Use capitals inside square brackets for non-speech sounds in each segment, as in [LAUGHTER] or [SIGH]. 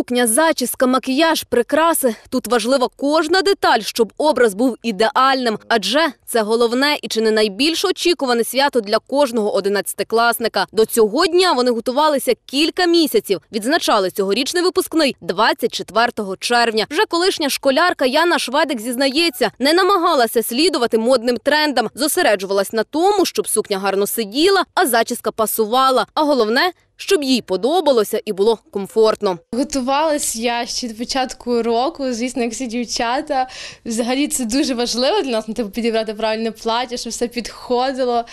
Сукня, зачіска, макіяж, прикраси. Тут важлива кожна деталь, щоб образ був ідеальним. Адже це головне і чи не найбільш очікуване свято для кожного одинадцятикласника. До цього дня вони готувалися кілька місяців. Відзначали цьогорічний випускний 24 червня. Вже колишня школярка Яна Шведик зізнається, не намагалася слідувати модним трендам, зосереджувалась на тому, щоб сукня гарно сиділа, а зачіска пасувала. А головне, щоб їй подобалося і було комфортно. Готувалась я ще до початку року, звісно, як всі дівчата. Взагалі це дуже важливо для нас, ну, типу, підібрати правильне плаття, щоб все підходило.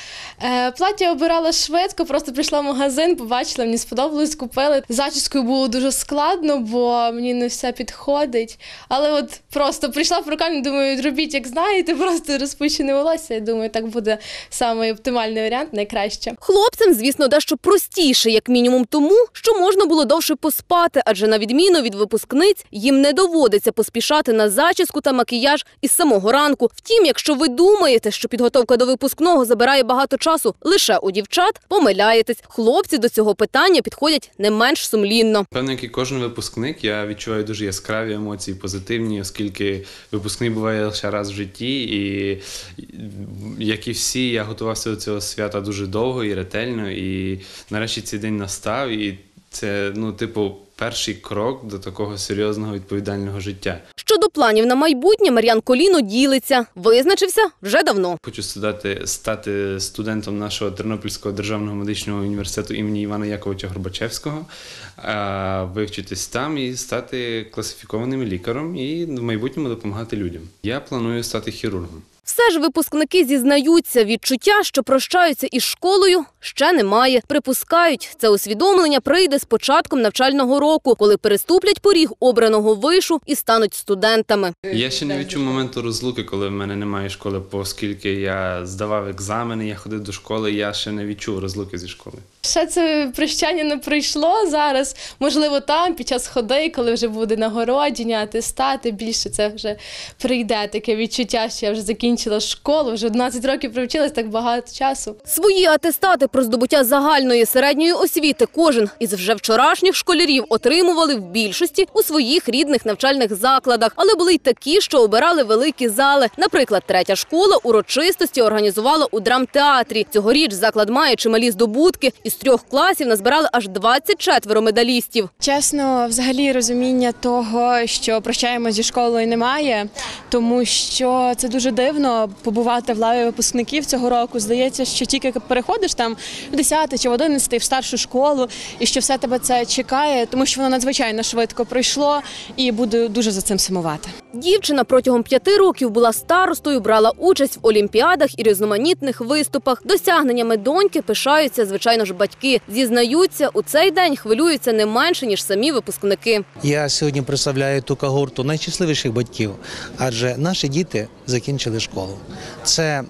Е, плаття обирала швидко, просто прийшла в магазин, побачила, мені сподобалось, купили. Зачіскою було дуже складно, бо мені не все підходить. Але от просто прийшла в прокальню, думаю, робіть, як знаєте, [LAUGHS] просто розпущене волосся. Я думаю, так буде самий оптимальний варіант, найкраще. Хлопцям, звісно, дещо простіше, як мінімум тому, що можна було довше поспати, адже на відміну від випускниць їм не доводиться поспішати на зачіску та макіяж із самого ранку. Втім, якщо ви думаєте, що підготовка до випускного забирає багато часу лише у дівчат, помиляєтесь. Хлопці до цього питання підходять не менш сумлінно. Певно, як і кожен випускник, я відчуваю дуже яскраві емоції, позитивні, оскільки випускний буває лише раз в житті, і як і всі, я готувався до цього свята дуже довго і ретельно. І нарешті цей день настав, і це, ну, типу, перший крок до такого серйозного відповідального життя. Щодо планів на майбутнє, Мар'ян Коліно ділиться. Визначився вже давно. Хочу стати, стати студентом нашого Тернопільського державного медичного університету імені Івана Яковича Горбачевського, вивчитись там і стати класифікованим лікарем і в майбутньому допомагати людям. Я планую стати хірургом. Все ж випускники зізнаються, відчуття, що прощаються із школою, ще немає. Припускають, це усвідомлення прийде з початком навчального року, коли переступлять поріг обраного вишу і стануть студентами. Я ще не відчув моменту розлуки, коли в мене немає школи, оскільки я здавав екзамени, я ходив до школи, я ще не відчув розлуки зі школи. Ще це прощання не прийшло зараз. Можливо, там під час ходи, коли вже буде нагородження, атестати, більше це вже прийде таке відчуття, що я вже закінчила школу, вже 11 років привчилась так багато часу. Свої атестати про здобуття загальної середньої освіти кожен із вже вчорашніх школярів отримували в більшості у своїх рідних навчальних закладах, але були й такі, що обирали великі зали. Наприклад, третя школа урочистості організувала у драмтеатрі. Цьогоріч заклад має чималі здобутки. Із трьох класів назбирали аж 24 медалістів. Чесно, взагалі розуміння того, що прощаємо зі школою, немає, тому що це дуже дивно побувати в лаві випускників цього року. Здається, що тільки переходиш там в 10 чи в 11 в старшу школу, і що все тебе це чекає, тому що воно надзвичайно швидко пройшло, і буду дуже за цим сумувати. Дівчина протягом п'яти років була старостою, брала участь в олімпіадах і різноманітних виступах. Досягненнями доньки пишаються, звичайно ж, батьки. Зізнаються, у цей день хвилюються не менше ніж самі випускники. Я сьогодні представляю ту когорту найщасливіших батьків, адже наші діти закінчили школу. Це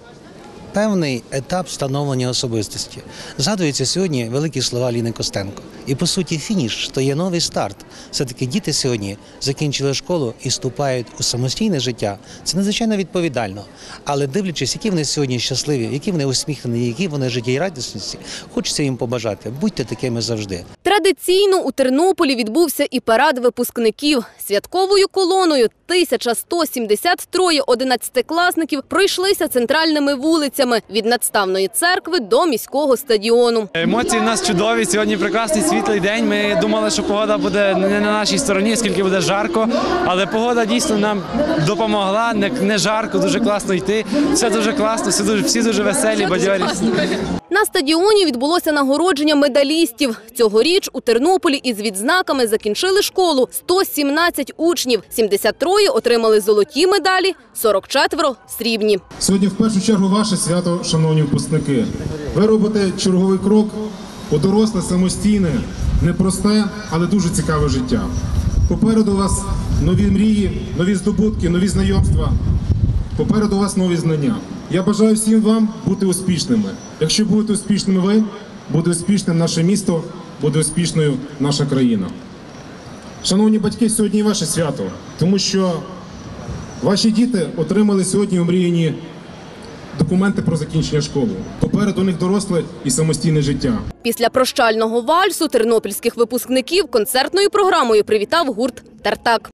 певний етап становлення особистості. Згадуються сьогодні великі слова Ліни Костенко. І по суті, фініш то є новий старт. Все-таки діти сьогодні закінчили школу і вступають у самостійне життя. Це надзвичайно відповідально. Але дивлячись, які вони сьогодні щасливі, які вони усміхнені, які вони життєрадісності, хочеться їм побажати. Будьте такими завжди. Традиційно у Тернополі відбувся і парад випускників. Святковою колоною 1173 одинадцятикласників пройшлися центральними вулицями від надставної церкви до міського стадіону. Емоції в нас чудові. Сьогодні прекрасний світлий день. Ми думали, що погода буде не на нашій стороні, скільки буде жарко. Але погода дійсно нам допомогла. Не, не жарко, дуже класно йти. Все дуже класно, всі дуже, всі дуже веселі, бадьорі. На стадіоні відбулося нагородження медалістів. Цьогоріч у Тернополі із відзнаками закінчили школу 117 учнів. 73 отримали золоті медалі, 44 – срібні. Сьогодні в першу чергу ваше свято, шановні випускники. Ви робите черговий крок у доросле, самостійне, непросте, але дуже цікаве життя. Попереду вас нові мрії, нові здобутки, нові знайомства. Попереду вас нові знання. Я бажаю всім вам бути успішними. Якщо будете успішними ви, буде успішним наше місто, буде успішною наша країна. Шановні батьки, сьогодні ваше свято, тому що ваші діти отримали сьогодні омріяні документи про закінчення школи. Попереду у них доросле і самостійне життя. Після прощального вальсу тернопільських випускників концертною програмою привітав гурт Тартак.